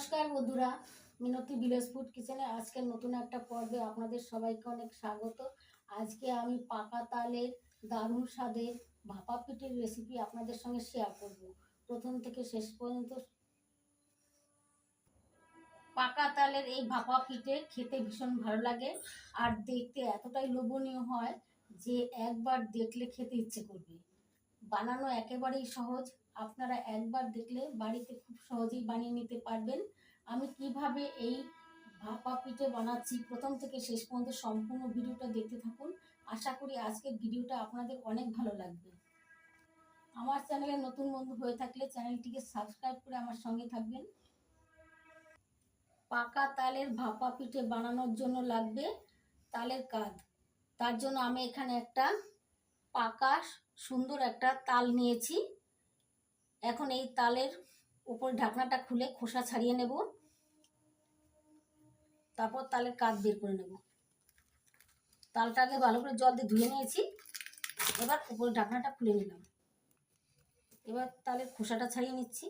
নমস্কার বন্ধুরা, মিনতি ফুড কিচেনে আজকের নতুন একটা পর্বে আপনাদের সবাইকে অনেক স্বাগত। আজকে আমি পাকা তালের দারুণ স্বাদের ভাপা পিঠের রেসিপি আপনাদের সঙ্গে শেয়ার করব। প্রথম থেকে শেষ পর্যন্ত পাকা তালের এই ভাপা পিঠে খেতে ভীষণ ভালো লাগে আর দেখতে এতটাই লোভনীয় হয় যে একবার দেখলে খেতে ইচ্ছে করবে। বানানো একেবারেই সহজ আপনারা একবার দেখলে বাড়িতে খুব সহজেই বানিয়ে নিতে পারবেন। আমি কীভাবে এই ভাপা পিঠে বানাচ্ছি, প্রথম থেকে শেষ পর্যন্ত সম্পূর্ণ ভিডিওটা দেখতে থাকুন। আশা করি আজকের ভিডিওটা আপনাদের অনেক ভালো লাগবে। আমার চ্যানেলে নতুন বন্ধু হয়ে থাকলে চ্যানেলটিকে সাবস্ক্রাইব করে আমার সঙ্গে থাকবেন। পাকা তালের ভাপা পিঠে বানানোর জন্য লাগবে তালের কাদ তার জন্য আমি এখানে একটা পাকা, সুন্দর একটা তাল নিয়েছি। এখন এই তালের উপর ঢাকনাটা খুলে খোসা ছাড়িয়ে নেব। তারপর তালের কাঠ বের করে নেব। তালটাকে ভালো করে জল দিয়ে ধুয়ে নিয়েছি। এবার উপরে ঢাকনাটা খুলে নিলাম। এবার তালের খোসাটা ছাড়িয়ে নিচ্ছি।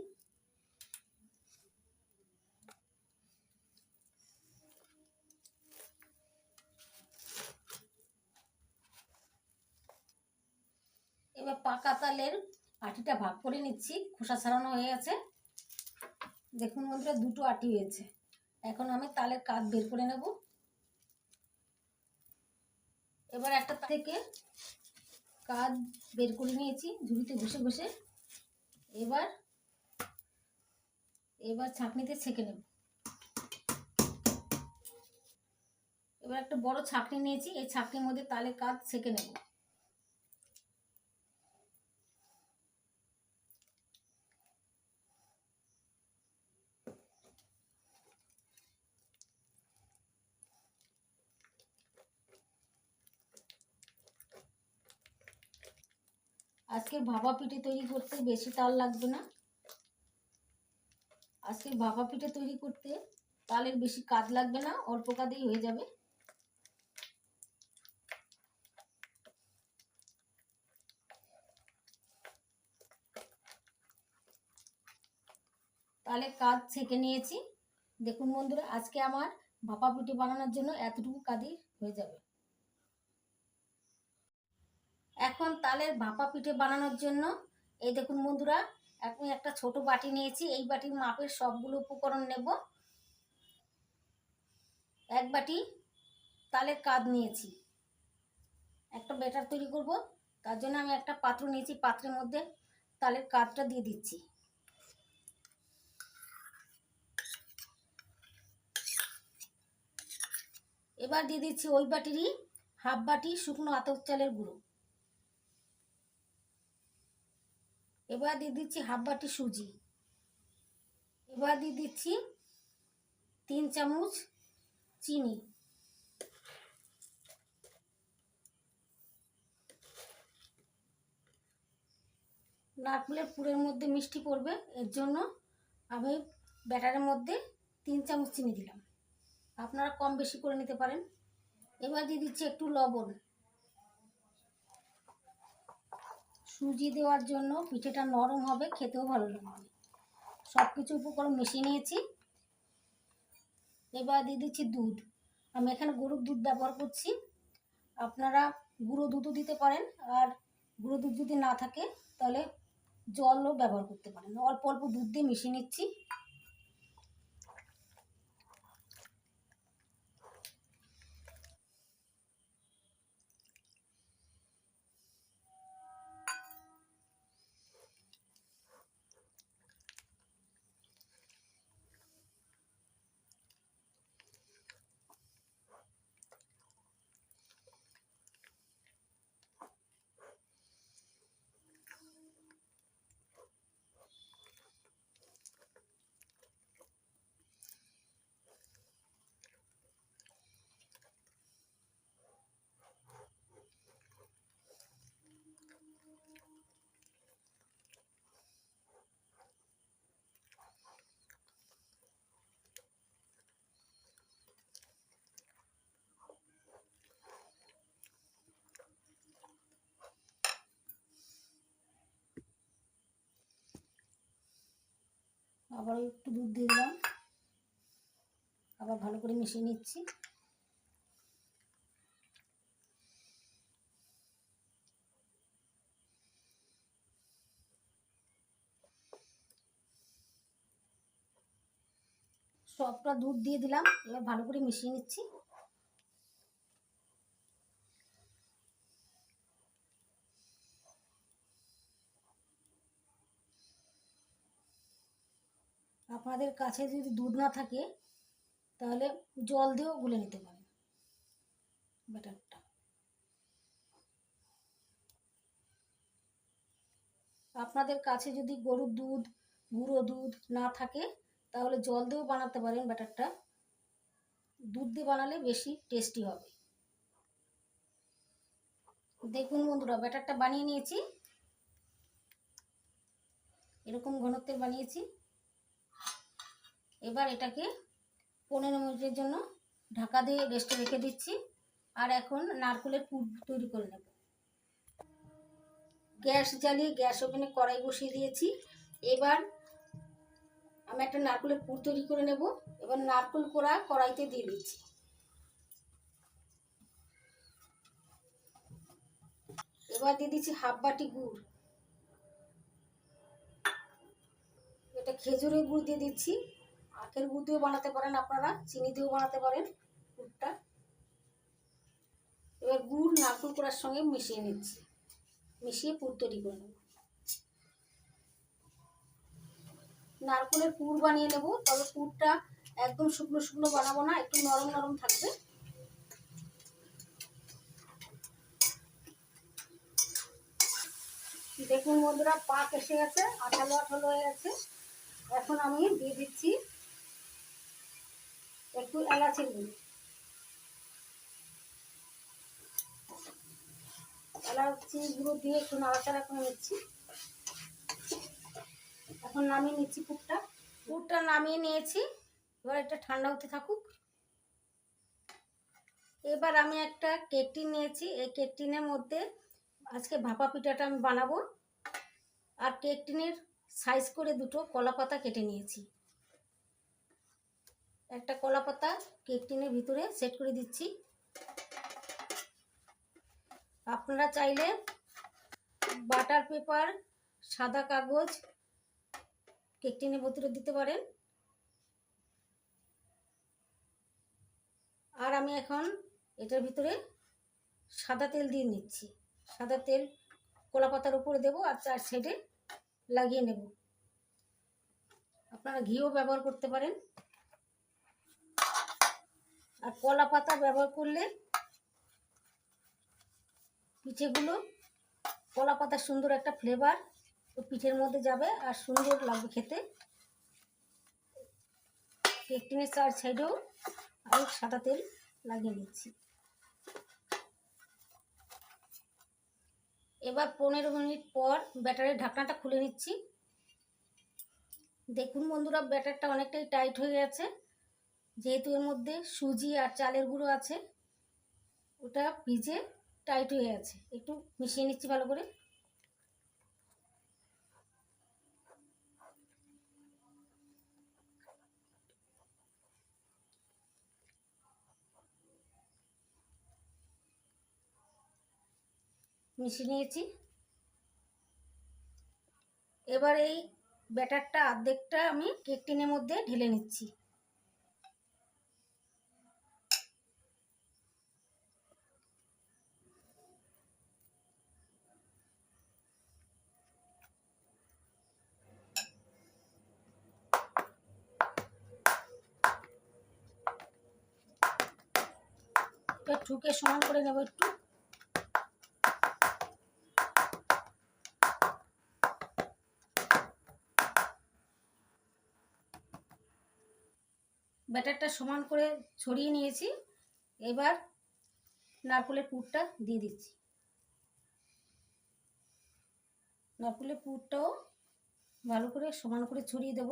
এবার পাকা তালের আটিটা ভাগ করে নিচ্ছি, খোসা ছাড়ানো হয়ে গেছে। দেখুন বন্ধুরা, দুটো আটি হয়েছে। এখন আমি তালের কাঠ বের করে নেব। এবার একটা থেকে কাঠ বের করে নিয়েছি, ঝুড়িতে ঘষে ঘষে। এবার এবার ছাঁকনিতে ছেঁকে নেব। এবার একটা বড় ছাঁকনি নিয়েছি, এই ছাঁকনির মধ্যে তালের কাঠ ছেঁকে নেব। আজকে ভাপা পিঠে তৈরি করতে বেশি তাল লাগবে না। আজকে ভাপা পিঠে তৈরি করতে তালের বেশি কাজ লাগবে না, অল্প কাজেই হয়ে যাবে। তাহলে কাজ ছেঁকে নিয়েছি। দেখুন বন্ধুরা, আজকে আমার ভাপা পিঠে বানানোর জন্য এতটুকু কাজই হয়ে যাবে। এখন তালের ভাপা পিঠে বানানোর জন্য, এই দেখুন বন্ধুরা, এখন একটা ছোট বাটি নিয়েছি, এই বাটির মাপের সবগুলো উপকরণ নেব। এক বাটি তালের কাদ নিয়েছি। একটা বেটার তৈরি করব, তার জন্য আমি একটা পাত্র নিয়েছি, পাত্রের মধ্যে তালের কাদটা দিয়ে দিচ্ছি। এবার দিয়ে দিচ্ছি ওই বাটিরই হাফ বাটি শুকনো আতপ চালের গুঁড়ো। এবার দিয়ে দিচ্ছি হাফ বাটি সুজি। এবার দিয়ে দিচ্ছি তিন চামচ চিনি। নারকেলের পুরের মধ্যে মিষ্টি পড়বে, এর জন্য আমি ব্যাটারের মধ্যে তিন চামচ চিনি দিলাম। আপনারা কম বেশি করে নিতে পারেন। এবার দিয়ে দিচ্ছি একটু লবণ। সুজি দেওয়ার জন্য পিঠেটা নরম হবে, খেতেও ভালো লাগবে। সব কিছু উপকরণ মিশিয়ে নিয়েছি। এবার দিয়ে দিচ্ছি দুধ। আমি এখানে গরুর দুধ ব্যবহার করছি। আপনারা গুঁড়ো দুধও দিতে পারেন, আর গুঁড়ো দুধ যদি না থাকে, তাহলে জলও ব্যবহার করতে পারেন। অল্প অল্প দুধ দিয়ে মিশিয়ে নিচ্ছি। আবার একটু দুধ দিয়ে দিলাম। আবার ভালো করে মিশিয়ে নিচ্ছি। সবটা দুধ দিয়ে দিলাম। এবার ভালো করে মিশিয়ে নিচ্ছি। আপনাদের কাছে যদি দুধ না থাকে, তাহলে জল দিয়েও গুলে নিতে পারেন ব্যাটারটা। আপনাদের কাছে যদি গরুর দুধ, গুঁড়ো দুধ না থাকে, তাহলে জল দিয়েও বানাতে পারেন ব্যাটারটা। দুধ দিয়ে বানালে বেশি টেস্টি হবে। দেখুন বন্ধুরা, ব্যাটারটা বানিয়ে নিয়েছি। এরকম ঘনত্বের বানিয়েছি। এবার এটাকে পনেরো মিনিটের জন্য ঢাকা দিয়ে রেস্টে রেখে দিচ্ছি। আর এখন নারকেলের পুর তৈরি করে নেব। গ্যাস জ্বালিয়ে গ্যাস ওভেনে কড়াই বসিয়ে দিয়েছি। এবার আমি একটা নারকেলের পুর তৈরি করে নেব। এবার নারকেল কোড়া কড়াইতে দিয়ে দিচ্ছি। এবার দিয়ে দিচ্ছি হাফ বাটি গুড়। এটা খেজুরের গুড় দিয়ে দিচ্ছি। আখের গুড় দিয়েও বানাতে পারেন আপনারা, চিনি দিয়েও বানাতে পারেন গুড়টা। এবার গুড় নারকেল কোড়ার সঙ্গে মিশিয়ে নিচ্ছি। মিশিয়ে পুর তৈরি করে নেব। নারকেলের পুর বানিয়ে নেব, তবে পুরটা একদম শুকনো শুকনো বানাবো না, একটু নরম নরম থাকবে। দেখুন বন্ধুরা, পাক এসে গেছে, আঠালো আঠালো হয়ে গেছে। এখন আমি দিয়ে দিচ্ছি একটু এলাচের গুঁড়ো। এলাচি গুঁড়ো দিয়ে একটু নাড়াচাড়া করে নিচ্ছি। এখন নামিয়ে নিচ্ছি পুরটা। পুরটা নামিয়ে নিয়েছি। এবার এটা ঠান্ডা হতে থাকুক। এবার আমি একটা কেক টিন নিয়েছি। এই কেক টিনের মধ্যে আজকে ভাপা পিঠাটা আমি বানাবো। আর কেক টিনের সাইজ করে দুটো কলা পাতা কেটে নিয়েছি। একটা কলা পাতা কেক টিনের ভিতরে সেট করে দিচ্ছি। আপনারা চাইলে বাটার পেপার সাদা কাগজ কেক টিনের ভিতরে দিতে পারেন। আর আমি এখন এটার ভিতরে সাদা তেল দিয়ে নিচ্ছি। সাদা তেল কলা পাতার উপরে দেবো আর চার সাইডে লাগিয়ে নেব। আপনারা ঘিও ব্যবহার করতে পারেন। আর কলা পাতা ব্যবহার করলে পিঠেগুলো কলা পাতার সুন্দর একটা ফ্লেভার পিঠের মধ্যে যাবে আর সুন্দর লাগবে খেতে। কেক টিনের চার সাইডেও আমি সাদা তেল লাগিয়ে নিচ্ছি এবার পনেরো মিনিট পর ব্যাটারের ঢাকনাটা খুলে নিচ্ছি। দেখুন বন্ধুরা, ব্যাটারটা অনেকটাই টাইট হয়ে গেছে। যেহেতু এর মধ্যে সুজি আর চালের গুঁড়ো আছে, ওটা ভিজে টাইট হয়ে আছে। একটু মিশিয়ে নিচ্ছি ভালো করে। মিশিয়ে নিয়েছি। এবার এই ব্যাটারটা অর্ধেকটা আমি কেক টিনের মধ্যে ঢেলে নিচ্ছি। ঠুকে সমান করে নেব একটু। ব্যাটারটা সমান করে ছড়িয়ে নিয়েছি। এবার নারকেলের পুরটা দিয়ে দিচ্ছি। নারকেলের পুরটাও ভালো করে সমান করে ছড়িয়ে দেব।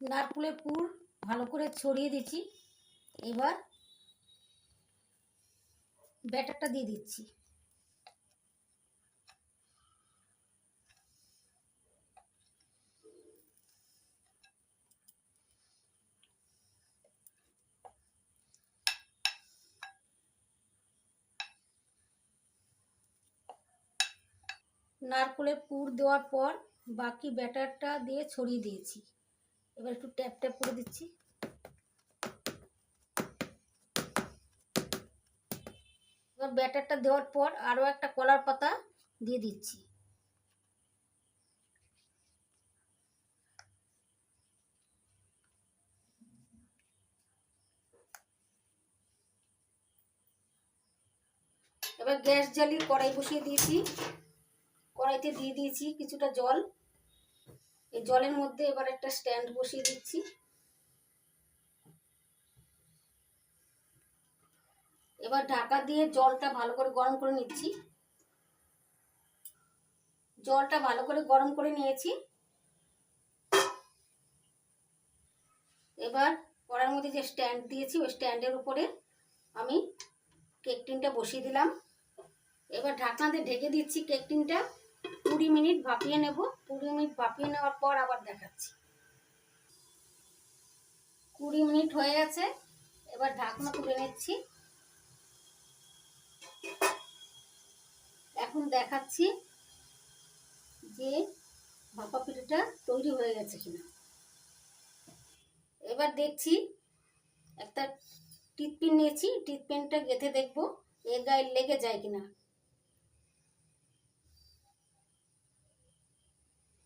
নারকুলের পুর ভালো করে ছড়িয়ে দিচ্ছি। এবার ব্যাটারটা দিয়ে দিচ্ছি। নারকলের পুর দেওয়ার পর বাকি ব্যাটারটা দিয়ে ছড়িয়ে দিয়েছি। এবার একটু ট্যাপ ট্যাপ করে দিচ্ছি। এবার ব্যাটারটা দেওয়ার পর আরও একটা কলার পাতা দিয়ে দিচ্ছি। এবার গ্যাস জ্বালিয়ে কড়াই বসিয়ে দিয়েছি। কড়াইতে দিয়ে দিয়েছি কিছুটা জল। এই জলের মধ্যে এবার একটা স্ট্যান্ড বসিয়ে দিচ্ছি। এবার ঢাকা দিয়ে জলটা ভালো করে গরম করে নিচ্ছি। জলটা ভালো করে গরম করে নিয়েছি। এবার কড়ার মধ্যে যে স্ট্যান্ড দিয়েছি, ওই স্ট্যান্ডের উপরে আমি কেক টিনটা বসিয়ে দিলাম। এবার ঢাকনা দিয়ে ঢেকে দিচ্ছি কেক টিনটা। কুড়ি মিনিট ভাপিয়ে নেব। কুড়ি মিনিট ভাপিয়ে নেওয়ার পর আবার দেখাচ্ছি। কুড়ি মিনিট হয়ে গেছে। এবার ঢাকনা তুলে নিচ্ছি। এখন দেখাচ্ছি যে ভাপা পিঠাটা তৈরি হয়ে গেছে কিনা। এবার দেখছি একটা টিথপিন নিয়েছি। টিথপিনটা গেঁথে দেখব এর গায়ে লেগে যায় কিনা।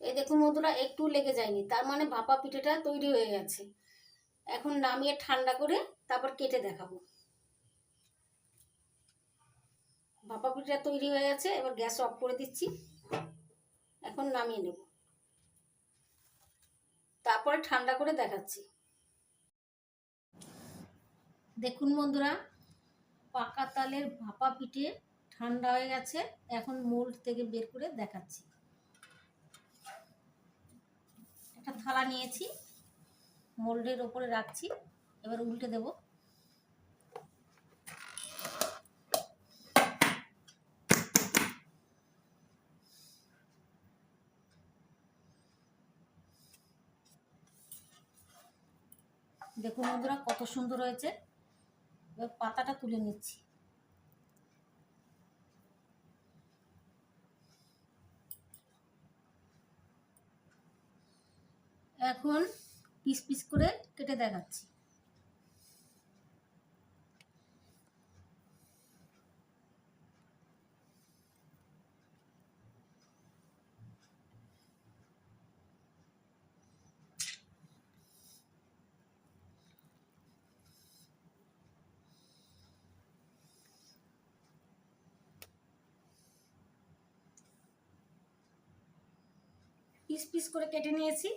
এই দেখুন বন্ধুরা একটু লেগে যায়নি। তার মানে ভাপা পিঠেটা তৈরি হয়ে গেছে। এখন নামিয়ে ঠান্ডা করে তারপর কেটে দেখাবো। ভাপা পিঠেটা তৈরি হয়ে গেছে, এবার গ্যাস অফ করে দিচ্ছি। এখন নামিয়ে নেব। তারপরে ঠান্ডা করে দেখাচ্ছি। দেখুন বন্ধুরা, পাকা তালের ভাপা পিঠে ঠান্ডা হয়ে গেছে। এখন মোল্ড থেকে বের করে দেখাচ্ছি একটা থালা নিয়েছি, মোল্ডের ওপরে রাখছি, এবার উল্টে দেব। দেখুন বন্ধুরা, কত সুন্দর হয়েছে। এবার পাতাটা তুলে নিচ্ছি। এখন পিস পিস করে কেটে দেখাচ্ছি। পিস পিস করে কেটে নিয়েছি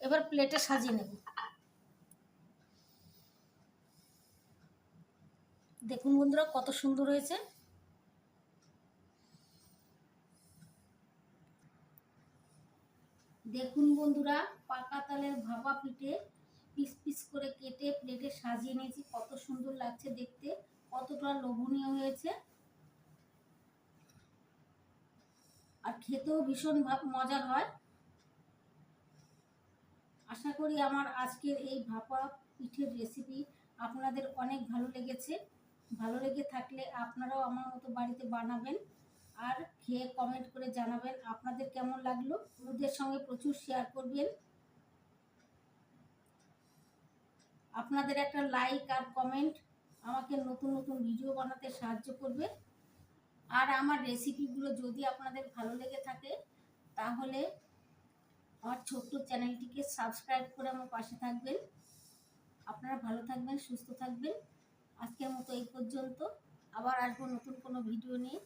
এবার প্লেটে সাজিয়ে নেব। দেখুন বন্ধুরা, কত সুন্দর হয়েছে। দেখুন বন্ধুরা, পাকা তালের ভাপা পিঠে পিস পিস করে কেটে প্লেটে সাজিয়ে নিয়েছি। কত সুন্দর লাগছে দেখতে, কতটা লোভনীয় হয়েছে। আর খেতেও ভীষণ মজার হয়। আশা করি আমার আজকের এই ভাপা পিঠের রেসিপি আপনাদের অনেক ভালো লেগেছে। ভালো লেগে থাকলে আপনারাও আমার মতো বাড়িতে বানাবেন আর খেয়ে কমেন্ট করে জানাবেন আপনাদের কেমন লাগল। ওদের সঙ্গে প্রচুর শেয়ার করবেন। আপনাদের একটা লাইক আর কমেন্ট আমাকে নতুন নতুন ভিডিও বানাতে সাহায্য করবে। আর আমার রেসিপিগুলো যদি আপনাদের ভালো লেগে থাকে, তাহলে আমার ছোট্ট চ্যানেলটিকে সাবস্ক্রাইব করে আমার পাশে থাকবেন। আপনারা ভালো থাকবেন, সুস্থ থাকবেন। আজকের মতো এই পর্যন্ত। আবার আসব নতুন কোনো ভিডিও নিয়ে।